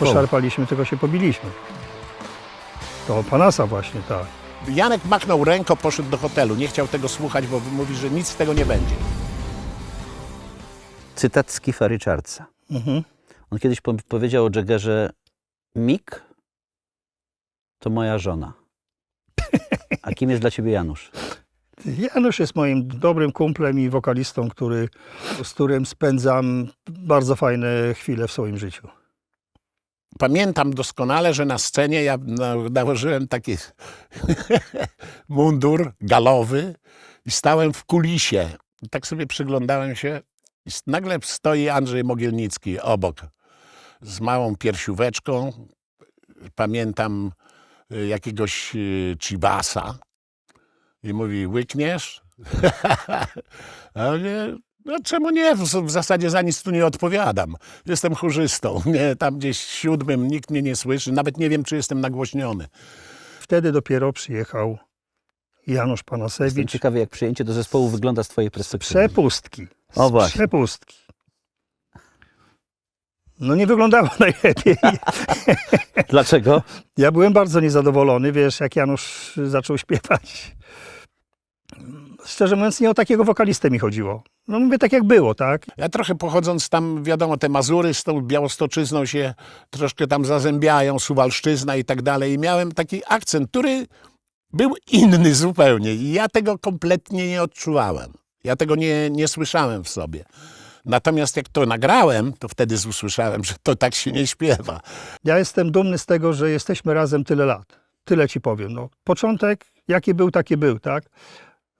nie poszarpaliśmy, tylko się pobiliśmy. To Panasa właśnie, tak. Janek machnął ręką, poszedł do hotelu. Nie chciał tego słuchać, bo mówi, że nic z tego nie będzie. Cytat z Keitha Richardsa. Mhm. On kiedyś po powiedział o Jaggerze, Mick to moja żona. A kim jest dla ciebie Janusz? Janusz jest moim dobrym kumplem i wokalistą, który, z którym spędzam bardzo fajne chwile w swoim życiu. Pamiętam doskonale, że na scenie ja na- nałożyłem taki mundur galowy i stałem w kulisie. I tak sobie przyglądałem się i nagle stoi Andrzej Mogielnicki obok z małą piersióweczką. Pamiętam y, jakiegoś y, chibasa i mówi, łykniesz? A no czemu nie? W, w zasadzie za nic tu nie odpowiadam. Jestem chórzystą. Nie, tam gdzieś siódmym nikt mnie nie słyszy. Nawet nie wiem, czy jestem nagłośniony. Wtedy dopiero przyjechał Janusz Jestem Panasewicz. ciekawy, jak przyjęcie do zespołu wygląda z twojej perspektywy. Przepustki. O właśnie. Przepustki. No nie wyglądało najlepiej. Dlaczego? Ja byłem bardzo niezadowolony, wiesz, jak Janusz zaczął śpiewać. Szczerze mówiąc, nie o takiego wokalistę mi chodziło. No mówię tak jak było, tak? Ja trochę pochodząc tam, wiadomo, te Mazury z tą Białostoczyzną się troszkę tam zazębiają, Suwalszczyzna i tak dalej. I miałem taki akcent, który był inny zupełnie. I ja tego kompletnie nie odczuwałem. Ja tego nie, nie słyszałem w sobie. Natomiast jak to nagrałem, to wtedy usłyszałem, że to tak się nie śpiewa. Ja jestem dumny z tego, że jesteśmy razem tyle lat. Tyle ci powiem. No, początek, jaki był, taki był, tak?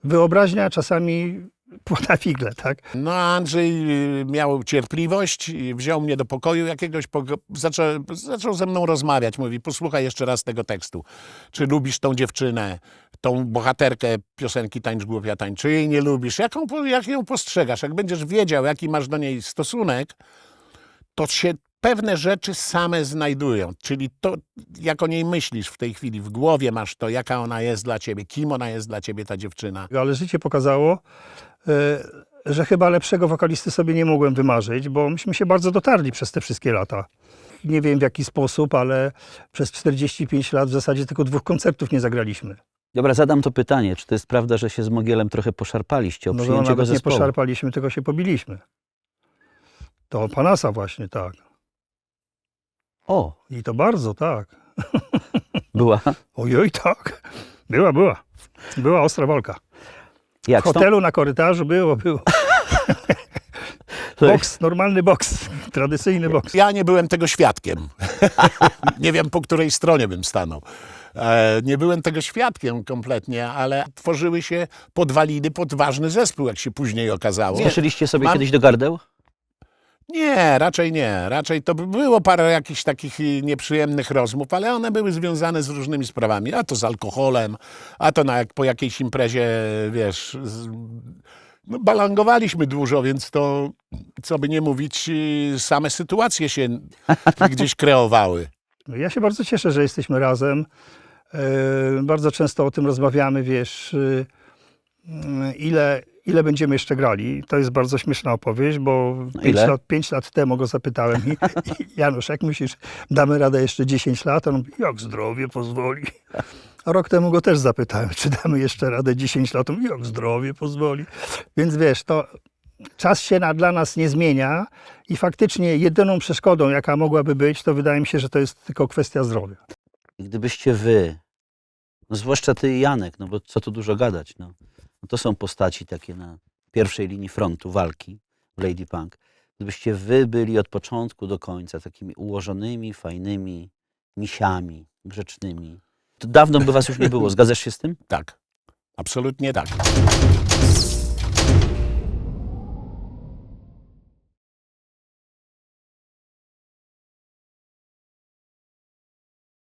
Wyobraźnia czasami płata figle, tak? No Andrzej y, miał cierpliwość, wziął mnie do pokoju jakiegoś, pogo- zaczął, zaczął ze mną rozmawiać. Mówi, posłuchaj jeszcze raz tego tekstu. Czy lubisz tą dziewczynę, tą bohaterkę piosenki Tańcz Głupia Tańcz, czy jej nie lubisz? Jaką, po- jak ją postrzegasz? Jak będziesz wiedział, jaki masz do niej stosunek, to się pewne rzeczy same znajdują. Czyli to, jak o niej myślisz w tej chwili, w głowie masz to, jaka ona jest dla ciebie, kim ona jest dla ciebie, ta dziewczyna. Ale życie pokazało, e, że chyba lepszego wokalisty sobie nie mogłem wymarzyć, bo myśmy się bardzo dotarli przez te wszystkie lata. Nie wiem w jaki sposób, ale przez 45 lat w zasadzie tylko dwóch koncertów nie zagraliśmy. Dobra, zadam to pytanie. Czy to jest prawda, że się z Mogielem trochę poszarpaliście o No, no przyjęcie nawet nie zespołu? poszarpaliśmy, tylko się pobiliśmy. To Panasa właśnie, tak. O, I to bardzo, tak. była. Ojoj, tak. Była, była. Była ostra walka. W Jak? Stąd, hotelu na korytarzu było, było. Boks, normalny boks. Tradycyjny boks. Ja nie byłem tego świadkiem. nie wiem, po której stronie bym stanął. E, nie byłem tego świadkiem kompletnie, ale tworzyły się podwaliny pod ważny zespół, jak się później okazało. Słyszeliście sobie Mam- kiedyś do gardeł? Nie, raczej nie. Raczej to by- było parę jakichś takich y, nieprzyjemnych rozmów, ale one były związane z różnymi sprawami. A to z alkoholem, a to na, jak po jakiejś imprezie, wiesz, z, no, balangowaliśmy dużo, więc to, co by nie mówić, y, same sytuacje się gdzieś kreowały. Ja się bardzo cieszę, że jesteśmy razem. E, Bardzo często o tym rozmawiamy, wiesz, y, y, ile, ile będziemy jeszcze grali. To jest bardzo śmieszna opowieść, bo pięć ile? lat, pięć lat temu go zapytałem i, i Janusz, jak myślisz, damy radę jeszcze 10 lat? On mówi, jak zdrowie pozwoli. A rok temu go też zapytałem, czy damy jeszcze radę 10 lat? On mówi, jak zdrowie pozwoli. Więc wiesz, to czas się na, dla nas nie zmienia i faktycznie jedyną przeszkodą, jaka mogłaby być, to wydaje mi się, że to jest tylko kwestia zdrowia. Gdybyście wy, no zwłaszcza ty i Janek, no bo co tu dużo gadać, no. No to są postaci takie na pierwszej linii frontu walki w Lady Punk. Gdybyście wy byli od początku do końca takimi ułożonymi, fajnymi misiami, grzecznymi, to dawno by was już nie było. Zgadzasz się z tym? Tak, absolutnie tak.